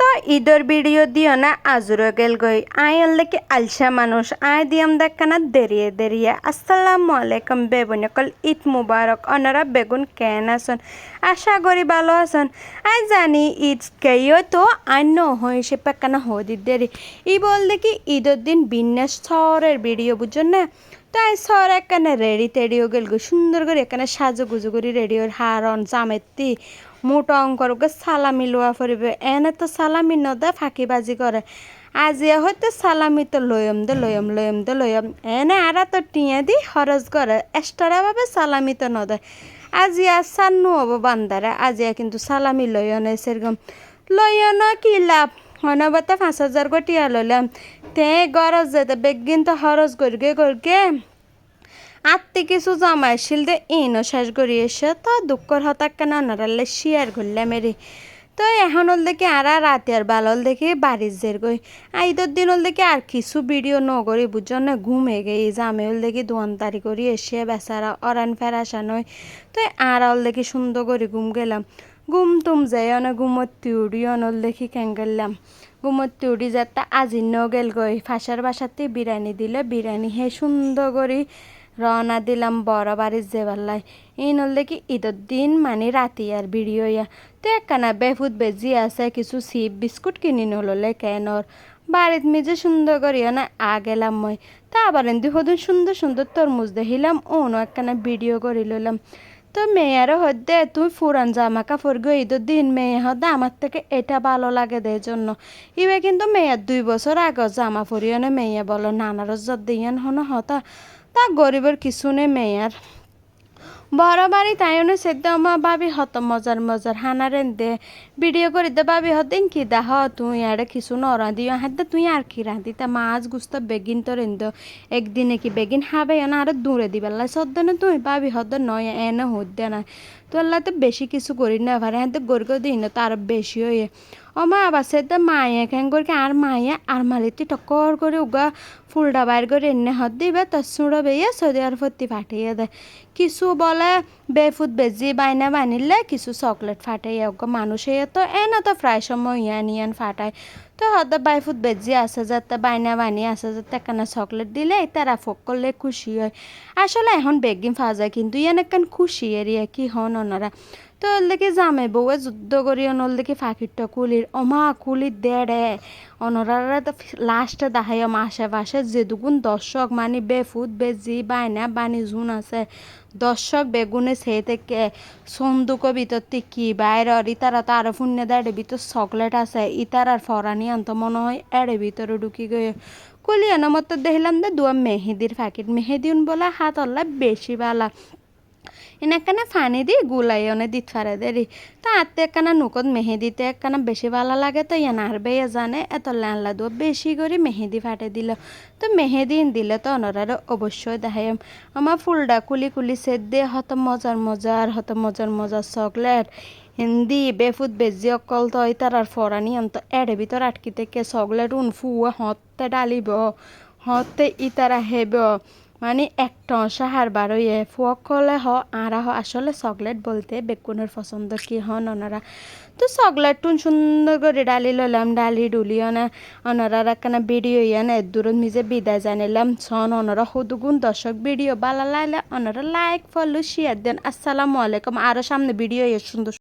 তো ঈদর ভিডিও দিও না আজুরো গেল গই আই আল্লাহকে আলসা মানুষ আই দিয়াম দেখানা দেরিয়ে দেরিয়ে আসসালামু আলাইকুম বেগুনকল ঈদ মুবারক অনারা বেগুন কেন আসন আশা করি ভালো আছেন? আই জানি ঈদ কেউ তো আন্য হয়েছে পেকানা হদি দেরি ই বল দেখি ঈদের দিন বিন্যাস শহরের ভিডিও বুঝছেন না? তাই সর একখানে রেডি তেডিও গেল গো। সুন্দর করে এখানে সাজু গুজু করি রেডিওর হারন জামেতি। মোটা অঙ্কর ওকে সালামি লোয়া ফুরিবে। এনে তো সালামি নদে ফাঁকিবাজি করে। আজিয়া হয়তো সালামি তো লয়ম দে, লয়ম লয়ম দে, লয়ম। এনে আরা তো টিয়া দি খরচ করে। এক্সট্রা ভাবে সালামি তো নদে। আজিয়া সান্নু হব বান্দারে। আজিয়া কিন্তু সালামি লয়নে সেরকম। লয়ন কি লাভ? অনবতে পাঁচ হাজার কোটিয়া লইলাম। তে গরজ যেতে। বেগিন তো খরচ করগে করগে। আত্মি কিছু জমাইছিল দে ইনো শেষ করি এসে তো দুঃখর হতাক কেন নারালে শিয়ার ঘুরলে মেরি। তো এখন হল দেখি আর রাতে আর বাল হল দেখি বাড়ির জের গই ঈদের দিন হল দেখি আর কিছু ভিডিও নকরি বুঝছ না ঘুমে গেই। জামে হল দেখি দোয়ানতারি করি এসে বেচারা অরান ফেরাসা নয়। তো আর হল দেখি সুন্দর করে ঘুম গেলাম। ঘুম তুম যাই অনে ঘুমতি উড়ি অনল দেখি কেন গেলাম। ঘুমতি উড়ি যাতে আজি ন গেল গই ফাঁসার বাসাতে বিরিয়ানি দিলে বিরিয়ানি হে সুন্দর করে। রওনা দিলাম বড় বাড়ির যেবাল্লাই এই নল দেখি ঈদের দিন মানে রাতি আর ভিডিও ইয়া। তো একখানা বেফুত বেজি আছে, কিছু সিপ বিস্কুট কিনি নললে কেনর। বাড়িত মেজে সুন্দর করিয়া না আ গেলাম মই। তা আবার এমনি সদুন সুন্দর সুন্দর তরমুজ দেখিলাম, ওনো একখানা ভিডিও করে লইলাম। তো মেয়েরও হদ্দে তুই ফুরান জামা কাপড় গো ঈদের দিন মেয়ে হদ্দে আমার থেকে এটা ভালো লাগে দে জন্য। ইবে কিন্তু মেয়ের দুই বছর আগে জামা পরিও না, মেয়ে বলো, নানার জত দিয়ান হন হতা। তা গরিবের কিছু নেই মেয়ার। বড় বাড়ি তাইও সেদ্দ আমার ভাবি হত মজার মজার হানারেন দে ভিডিও করে দে ভাবি হতেন কি দাহ তুই আর কিছু ন দিও। হাতে তুই আর কি রাঁধি তা মাছ গুস্ত বেগিন তো রেন্দ। একদিনে কি বেগিন হাবে না আর দূরে দিবেলা। সদ্য তুই ভাবি হত নয় এনে হদ্দে না। তো আল্লাহ তো বেশি কিছু করি না পারে হাতে গরিব দিন তো আর বেশি হয়ে ও মা আবার সেটা মায়ে কেন করে আর মায়ে আর মারিতে টক্কর করে উগা ফুলটা বাইর করে এনে হদ দিবে তার সুড়ো বেয়ে সৌদি আর ফতি ফাটিয়ে দেয়। কিছু বলে বেফুট বেজি বাইনা বানিলে, কিছু চকলেট ফাটাই ওগা মানুষে তো, এনে তো প্রায় সময় ইয়ান ইয়ান ফাটায়। তো বাই ফুট বেজি আছে যাতে বাইনা বানি আছে যাতে কেন চকলেট দিলে তারা ফোক করলে খুশি হয়। আসলে এখন বেগিম ফাজা, কিন্তু ইয়ান একখান খুশি এরিয়া কি হন ওনারা তো ওর দেখি জামে বউয়ে যুদ্ধ করি অনল দেখি ফাঁকিরটা কুলির অমা কুলির দেড়ে অনরারা তো লাস্টে দেখাই আশেপাশে যে দুগুণ দর্শক মানে বেফুট বেজি বাইনা, বানি জুন আছে। দর্শক বেগুনে সে থেকে সন্দুক ভিতর কি বাইরে ইতারা তো আরও ফুন্নে দেড়ে ভিতর চকলেট আছে। ইতার আর ফরানি আনতো মনে হয় এড়ে ভিতরে ঢুকি গিয়ে কুলি মতো দেখলাম দে দুয়া মেহেদির প্যাকেট মেহেদি বলে হাত অল্লা বেশি বালা। এনেকানে ফানি দি, গুলাই অনে দিত ফারে দেরি তা আত্তে একখানা নুকত মেহেদিতে একখানা বেশি ভালো লাগে তো, ইয়ান আর বেয়ে জানে, এত লানলা দো বেশি করে মেহেদি ফাটে দিল। তো মেহেদি দিলে তো অনরারে অবশ্যই দেখাই আমার ফুলডা কুলি কুলি সেদ দিয়ে হত মজার মজার হত মজার মজার চকলেট। হিন্দি, বেফুত বেজি অকল তো তার আর ফরানি অন্ত এড়ে ভিতর আটকি থেকে চকলেট উন ফুয়া হতে ডালিব, হতে ইতারা হেব মানে একটা সাহার বারোয়ে ফুয়ক কলে হ আরা হ, আসলে চকলেট বলতে বেগুনের পছন্দ কি হন ওনারা তো চকলেট টুন সুন্দর করে ডালি লইলাম ডালি ডুলি অনা ওনারা একখানা ভিডিও ইয়ান দূরত নিজে বিদায় জানিলাম। সন ওনারা সুদুগুণ দর্শক ভিডিও বালা লাইলে ওনারা লাইক ফলো শেয়ার দেন। আসসালামু আলাইকুম। আরও সামনে ভিডিও সুন্দর